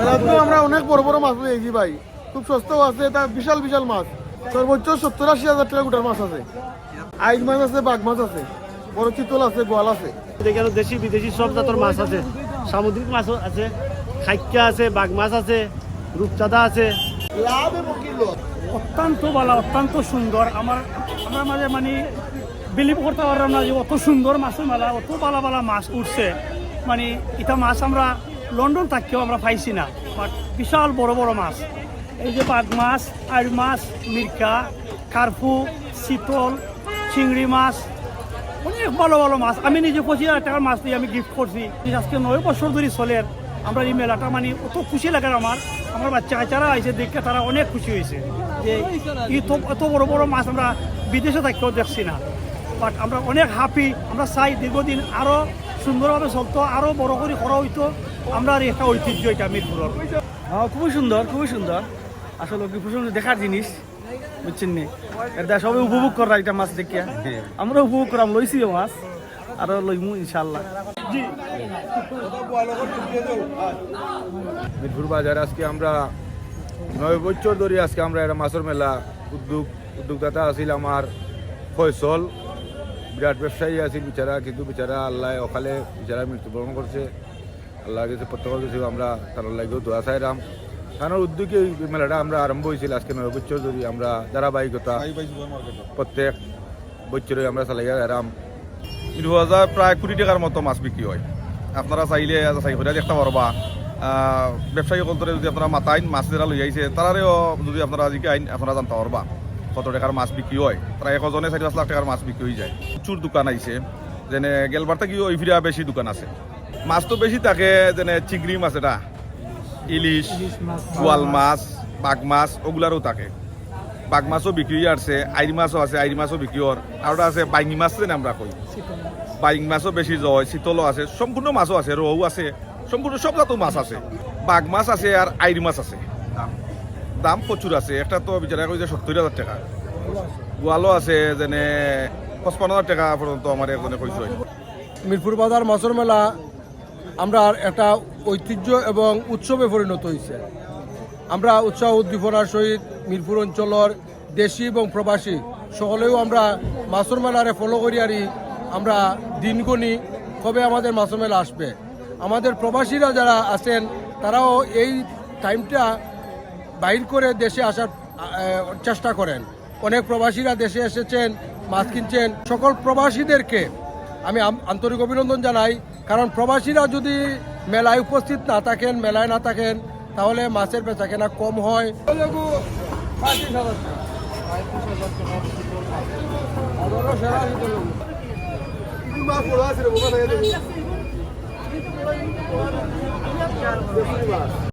মেলাতে আমরা অনেক বড় বড় মাছ পেয়েছি ভাই। খুব সস্তাও আছে এটা বিশাল বিশাল মাছ। সর্বোচ্চ সত্তর আশি হাজার টাকা গোটার মাছ আছে। আইজ মাছ আছে বাঘ মাছ আছে বড় চিতল আছে গোয়াল আছে। এখানে দেশি বিদেশি সব জাতের মাছ আছে। সামুদ্রিক মাছ আছে খাইকা আছে বাঘ মাছ আছে রূপচাঁদা আছে। অত্যন্ত ভালো অত্যন্ত সুন্দর। আমার আমার মাঝে মানে বিলিভ করতে পারলাম না যে অত সুন্দর মাছের মেলা অত ভালো ভালো মাছ উঠছে। মানে এটা মাছ আমরা লন্ডন থাকতেও আমরা পাইছি না বাট বিশাল বড় বড় মাছ। এই যে বাঘ মাছ আর মাছ, মির্কা, কার্পু শীতল চিংড়ি মাছ, অনেক ভালো ভালো মাছ। আমি নিজে পঁচিশ হাজার টাকার মাছ দিয়ে আমি গিফট করছি। আজকে নয় বছর ধরে চলে, আমরা এই মেলাটা মানে অত খুশি লাগে আমার। আমার বাচ্চা কাচ্চারা আইসে দেখে তারা অনেক খুশি হয়েছে যে এত বড় বড় মাছ আমরা বিদেশে থাকতেও দেখছি না। বাট আমরা অনেক হ্যাপি আমরা চাই দীর্ঘদিন আরও সুন্দরভাবে চলতো আরও বড় করে করা হইতো। আমরা আর একটা ঐতিহ্য এটা মিরপুরের। হ্যাঁ খুবই সুন্দর খুবই সুন্দর। আসলে কি সুন্দর দেখার জিনিস বুঝছেন নি? এটা সবাই উপভোগ করা এটা মাছ দেখিয়া। আমরা উপভোগ করাম লইছিও মাছ আরও লইমু ইনশাল্লাহ মিরপুর বাজার আজকে আমরা নয় বছর ধরে আজকে আমরা একটা মাছের মেলা উদ্যোগ উদ্যোগদাতা আছিল আমার ফয়সল। বিরাট ব্যবসায়ী আছিল বিচারা কিন্তু বিচারা আল্লাহ অকালে বিচারা মৃত্যুবরণ করছে। আল্লাহ কাছে প্রত্যেকের কাছে আমরা তার লাগেও দোয়া চাইলাম কারণ উদ্যোগে এই মেলাটা আমরা আরম্ভ হয়েছিল আজকে নয় বছর ধরে আমরা ধারাবাহিকতা প্রত্যেক বছরে আমরা চালাই আরাম মিরু হাজার প্রায় কোটি টাকার মতো মাছ বিক্রি হয়। আপনারা চাইলে চাই করে দেখতে পারবা। ব্যবসায়ী সকলরে যদি আপনারা মাতাইন মাছ যারা লই আইছে তারারেও যদি আপনারা আজিকে আইন আপনারা জানতে পারবা কত টাকার মাছ বিক্রি হয়। প্রায় একজনে চারি পাঁচ লাখ টাকার মাছ বিক্রি হয়ে যায়। প্রচুর দোকান আইছে যেনে গেলবার থেকেও ইফিরা বেশি দোকান আছে। মাছ তো বেশি থাকে যেনে চিংড়ি মাছ এটা। ইলিশ গোয়াল মাছ বাঘ মাছ ওগুলারও থাকে। বাঘ মাছও বিক্রি আছে আইরি মাছও আছে আইরি মাছও বিক্রি হর আর ওটা আছে বাইঙ্গি মাছ যেন আমরা কই বাইং মাছও বেশি জয় শীতলও আছে সম্পূর্ণ মাছও আছে রৌ আছে সম্পূর্ণ সব জাতীয় মাছ আছে। বাঘ মাছ আছে আর আইরি মাছ আছে। দাম। প্রচুর আছে একটা তো বিচারা কই যে সত্তর হাজার টাকা। গোয়ালও আছে যেনে পঁচপান্ন হাজার টাকা পর্যন্ত আমার একজনে কইছে মিরপুর বাজার মাছের মেলা আমরা একটা ঐতিহ্য এবং উৎসবে পরিণত হয়েছে আমরা উৎসাহ উদ্দীপনার সহিত মিরপুর অঞ্চলের দেশি এবং প্রবাসী সকলেও আমরা মাছের মেলারে ফলো করি আরি আমরা দিন গণি কবে আমাদের মাছের মেলা আসবে। আমাদের প্রবাসীরা যারা আছেন, তারাও এই টাইমটা বাইর করে দেশে আসার চেষ্টা করেন। অনেক প্রবাসীরা দেশে এসেছেন, মাছ কিনছেন। সকল প্রবাসীদেরকে আমি, আন্তরিক অভিনন্দন জানাই। কারণ প্রবাসীরা যদি মেলায় উপস্থিত না থাকেন মেলায় না থাকেন তাহলে মাছের বেচা কেনা কম হয়। মাছ